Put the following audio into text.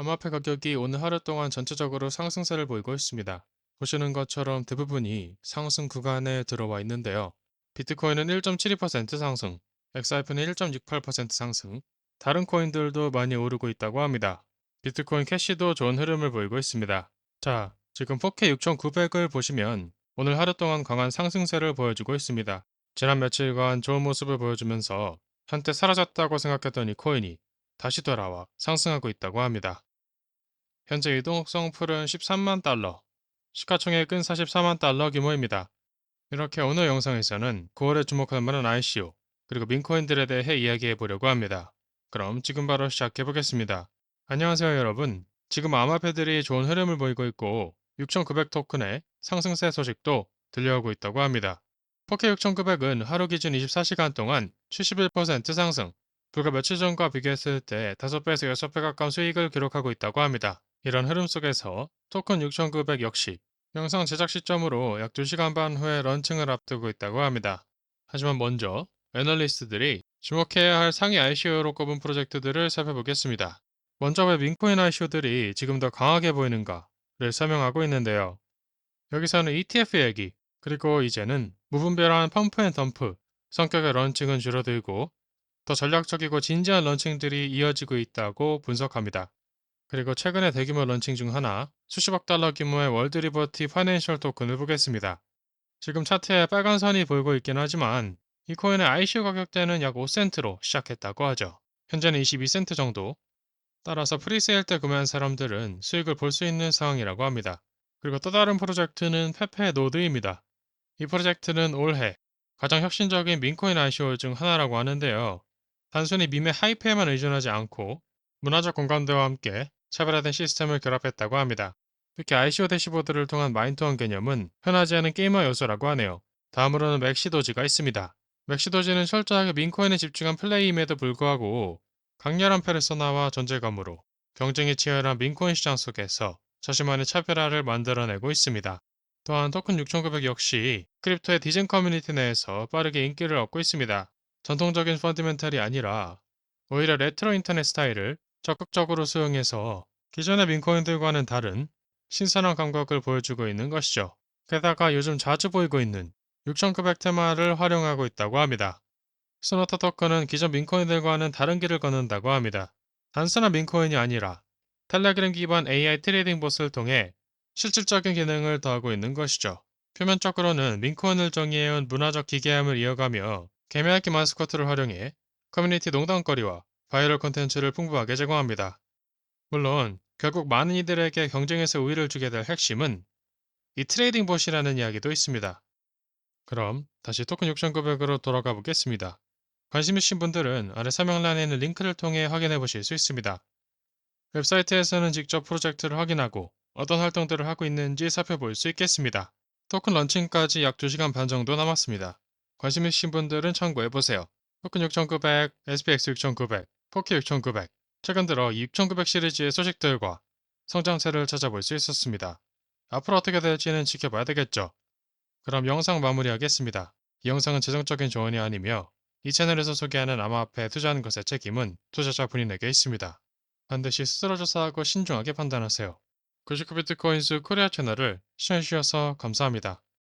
암호화폐 가격이 오늘 하루 동안 전체적으로 상승세를 보이고 있습니다. 보시는 것처럼 대부분이 상승 구간에 들어와 있는데요. 비트코인은 1.72% 상승, XRP는 1.68% 상승, 다른 코인들도 많이 오르고 있다고 합니다. 비트코인 캐시도 좋은 흐름을 보이고 있습니다. 자, 지금 4K 6900을 보시면 오늘 하루 동안 강한 상승세를 보여주고 있습니다. 지난 며칠간 좋은 모습을 보여주면서 한때 사라졌다고 생각했던 이 코인이 다시 돌아와 상승하고 있다고 합니다. 현재 이동성 풀은 13만 달러, 시가총액은 44만 달러 규모입니다. 이렇게 오늘 영상에서는 9월에 주목할 만한 ICO, 그리고 민코인들에 대해 이야기해 보려고 합니다. 그럼 지금 바로 시작해 보겠습니다. 안녕하세요 여러분. 지금 암호화폐들이 좋은 흐름을 보이고 있고 6900 토큰의 상승세 소식도 들려오고 있다고 합니다. 포켓 6900은 하루 기준 24시간 동안 71% 상승, 불과 며칠 전과 비교했을 때 5배에서 6배 가까운 수익을 기록하고 있다고 합니다. 이런 흐름 속에서 토큰 6900 역시 영상 제작 시점으로 약 2시간 반 후에 런칭을 앞두고 있다고 합니다. 하지만 먼저 애널리스트들이 주목해야 할 상위 ICO로 꼽은 프로젝트들을 살펴보겠습니다. 먼저 왜 민코인 ICO들이 지금 더 강하게 보이는가를 설명하고 있는데요. 여기서는 ETF 얘기, 그리고 이제는 무분별한 펌프 앤 덤프, 성격의 런칭은 줄어들고 더 전략적이고 진지한 런칭들이 이어지고 있다고 분석합니다. 그리고 최근에 대규모 런칭 중 하나, 수십억 달러 규모의 월드 리버티 파이낸셜 토큰을 보겠습니다. 지금 차트에 빨간 선이 보이고 있긴 하지만 이 코인의 ICO 가격대는 약 5센트로 시작했다고 하죠. 현재는 22센트 정도. 따라서 프리세일 때 구매한 사람들은 수익을 볼 수 있는 상황이라고 합니다. 그리고 또 다른 프로젝트는 페페 노드입니다. 이 프로젝트는 올해 가장 혁신적인 민코인 ICO 중 하나라고 하는데요. 단순히 밈의 하이프에만 의존하지 않고 문화적 공감대와 함께 차별화된 시스템을 결합했다고 합니다. 특히 ICO 대시보드를 통한 마인드원 개념은 흔하지 않은 게이머 요소라고 하네요. 다음으로는 맥시도지가 있습니다. 맥시도지는 철저하게 민코인에 집중한 플레이임에도 불구하고 강렬한 페르소나와 존재감으로 경쟁이 치열한 민코인 시장 속에서 자신만의 차별화를 만들어내고 있습니다. 또한 토큰 6900 역시 크립토의 디젠 커뮤니티 내에서 빠르게 인기를 얻고 있습니다. 전통적인 펀드멘탈이 아니라 오히려 레트로 인터넷 스타일을 적극적으로 수용해서 기존의 민코인들과는 다른 신선한 감각을 보여주고 있는 것이죠. 게다가 요즘 자주 보이고 있는 6900 테마를 활용하고 있다고 합니다. 스노타 토큰은 기존 민코인들과는 다른 길을 걷는다고 합니다. 단순한 민코인이 아니라 텔레그램 기반 AI 트레이딩 봇을 통해 실질적인 기능을 더하고 있는 것이죠. 표면적으로는 민코인을 정의해온 문화적 기계함을 이어가며 개미핥기 마스코트를 활용해 커뮤니티 농담거리와 바이럴 콘텐츠를 풍부하게 제공합니다. 물론 결국 많은 이들에게 경쟁에서 우위를 주게 될 핵심은 이 트레이딩 봇이라는 이야기도 있습니다. 그럼 다시 토큰 6900으로 돌아가 보겠습니다. 관심 있으신 분들은 아래 설명란에 있는 링크를 통해 확인해 보실 수 있습니다. 웹사이트에서는 직접 프로젝트를 확인하고 어떤 활동들을 하고 있는지 살펴볼 수 있겠습니다. 토큰 런칭까지 약 2시간 반 정도 남았습니다. 관심 있으신 분들은 참고해보세요. 토큰 6900, SPX 6900, 포키 6900, 최근 들어 6900 시리즈의 소식들과 성장세를 찾아볼 수 있었습니다. 앞으로 어떻게 될지는 지켜봐야 되겠죠. 그럼 영상 마무리하겠습니다. 이 영상은 재정적인 조언이 아니며 이 채널에서 소개하는 암호화폐에 투자하는 것의 책임은 투자자 본인에게 있습니다. 반드시 스스로 조사하고 신중하게 판단하세요. 99비트코인스 코리아 채널을 시청해주셔서 감사합니다.